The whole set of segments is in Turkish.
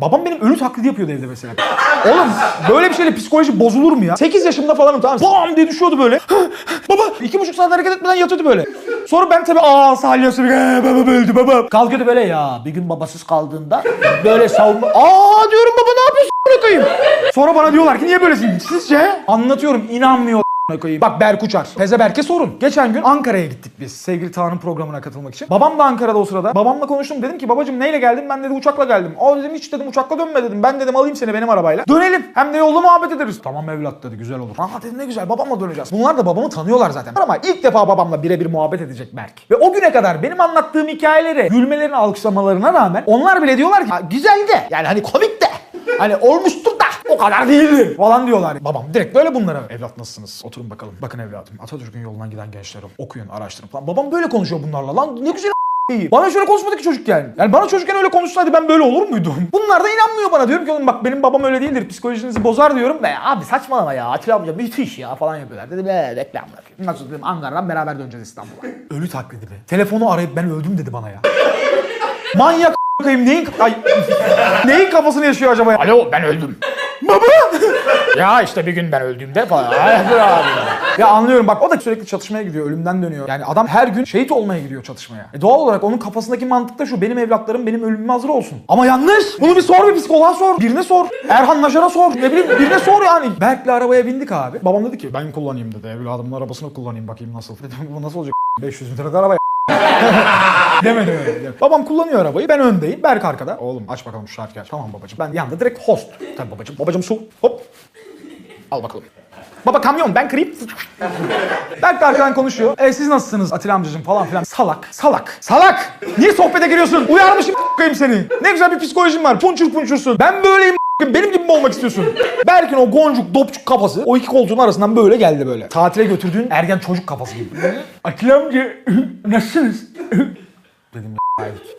Babam benim ölü taklidi yapıyordu evde mesela. Oğlum böyle bir şeyle psikoloji bozulur mu ya? 8 yaşımda falanım tamam mı? Bam diye düşüyordu böyle. baba iki buçuk saat hareket etmeden yatıyordu böyle. Sonra ben tabii aa salyası "Ee, baba öldü baba. Kalkıyordu böyle ya bir gün babasız kaldığında böyle savunma. Aa diyorum baba ne yapıyorsun a**ına koyayım? Sonra bana diyorlar ki niye böylesin? Sizce? Anlatıyorum inanmıyor koyayım. Bak Berk Uçar. Pezeberk'e sorun. Geçen gün Ankara'ya gittik biz sevgili Tağ'ın programına katılmak için. Babam da Ankara'da o sırada. Babamla konuştum dedim ki babacım neyle geldim? Ben dedi uçakla geldim. O dedim hiç dedim uçakla dönme dedim. Ben dedim alayım seni benim arabayla. Dönelim. Hem de yolda muhabbet ederiz. Tamam evlat dedi güzel olur. Aa dedim ne güzel babamla döneceğiz. Bunlar da babamı tanıyorlar zaten. Ama ilk defa babamla birebir muhabbet edecek Berk. Ve o güne kadar benim anlattığım hikayeleri gülmelerini alkışlamalarına rağmen onlar bile diyorlar ki "Ha, güzel de yani hani komik de Hani olmuştur o kadar değildir falan diyorlar. Babam direkt böyle bunlara. Evlat nasılsınız? Oturun bakalım. Bakın evladım Atatürk'ün yolundan giden gençlerim. Okuyun, araştırın falan. Babam böyle konuşuyor bunlarla. Lan ne güzel iyi. Bana şöyle konuşmadı ki çocukken. Yani bana çocukken öyle konuşsaydı ben böyle olur muydum? Bunlar da inanmıyor bana. Diyorum ki oğlum bak benim babam öyle değildir. Psikolojinizi bozar diyorum. Ve abi saçmalama ya. Atilla amca müthiş ya falan yapıyorlar. Dedim eee reklam bırakayım. Nasıl dedim Ankara'dan beraber döneceğiz İstanbul'a. Ölü taklidi be. Telefonu arayıp ben öldüm dedi bana ya. Manyak a**ayım neyin ay, neyin kafasını yaşıyor acaba? ya? Alo ben öldüm. Baba! ya işte bir gün ben öldüğümde falan. Ya anlıyorum bak o da sürekli çatışmaya gidiyor, ölümden dönüyor. Yani adam her gün şehit olmaya gidiyor çatışmaya. E doğal olarak onun kafasındaki mantık da şu benim evlatlarım benim ölümüme hazır olsun. Ama yanlış. Bunu bir sor bir psikoloğa sor. Birine sor. Erhan Najar'a sor. Ne bileyim birine sor yani. Berk'le arabaya bindik abi. Babam dedi ki ben kullanayım dedi. Evladımın arabasını kullanayım bakayım nasıl. Dedim bu nasıl olacak 500 bin lirada araba Demedi öyle. demedi. Babam kullanıyor arabayı. Ben öndeyim. Berk arkada. Oğlum aç bakalım şu şarkıyı aç. Tamam babacığım. Ben yanda direkt host. Tabii babacığım. Babacığım su. Hop. Al bakalım. Baba kamyon ben kırayım. Berk arkadan konuşuyor. E siz nasılsınız Atilla amcacığım falan filan. Salak. Salak. Salak. Niye sohbete giriyorsun? Uyarmışım koyayım seni. Ne güzel bir psikolojim var. Punçur punçursun. Ben böyleyim benim gibi mi olmak istiyorsun? Berk'in o goncuk dopçuk kafası o iki koltuğun arasından böyle geldi böyle. Tatile götürdüğün ergen çocuk kafası gibi. Atilla amca nasılsınız? Dedim.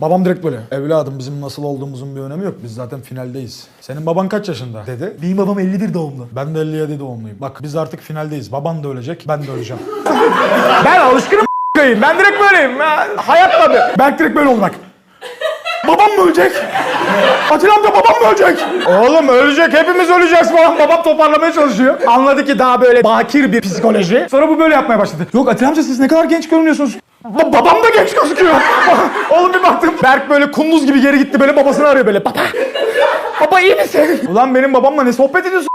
Babam direkt böyle. Evladım bizim nasıl olduğumuzun bir önemi yok. Biz zaten finaldeyiz. Senin baban kaç yaşında? Dedi. Benim babam 51 doğumlu. Ben de 57 doğumluyum. Bak biz artık finaldeyiz. Baban da ölecek. Ben de öleceğim. ben alışkınım. Ben direkt böyleyim. Hayat tabii. Ben direkt böyle oldu bak. Babam mı ölecek? Atilla amca babam mı ölecek? Oğlum ölecek hepimiz öleceğiz falan. Babam toparlamaya çalışıyor. Anladı ki daha böyle bakir bir psikoloji. Sonra bu böyle yapmaya başladı. Yok Atilla amca siz ne kadar genç görünüyorsunuz. Ba- babam da genç gözüküyor. Oğlum bir baktım. Berk böyle kunduz gibi geri gitti böyle babasını arıyor böyle. Baba. Baba iyi misin? Ulan benim babamla ne sohbet ediyorsun?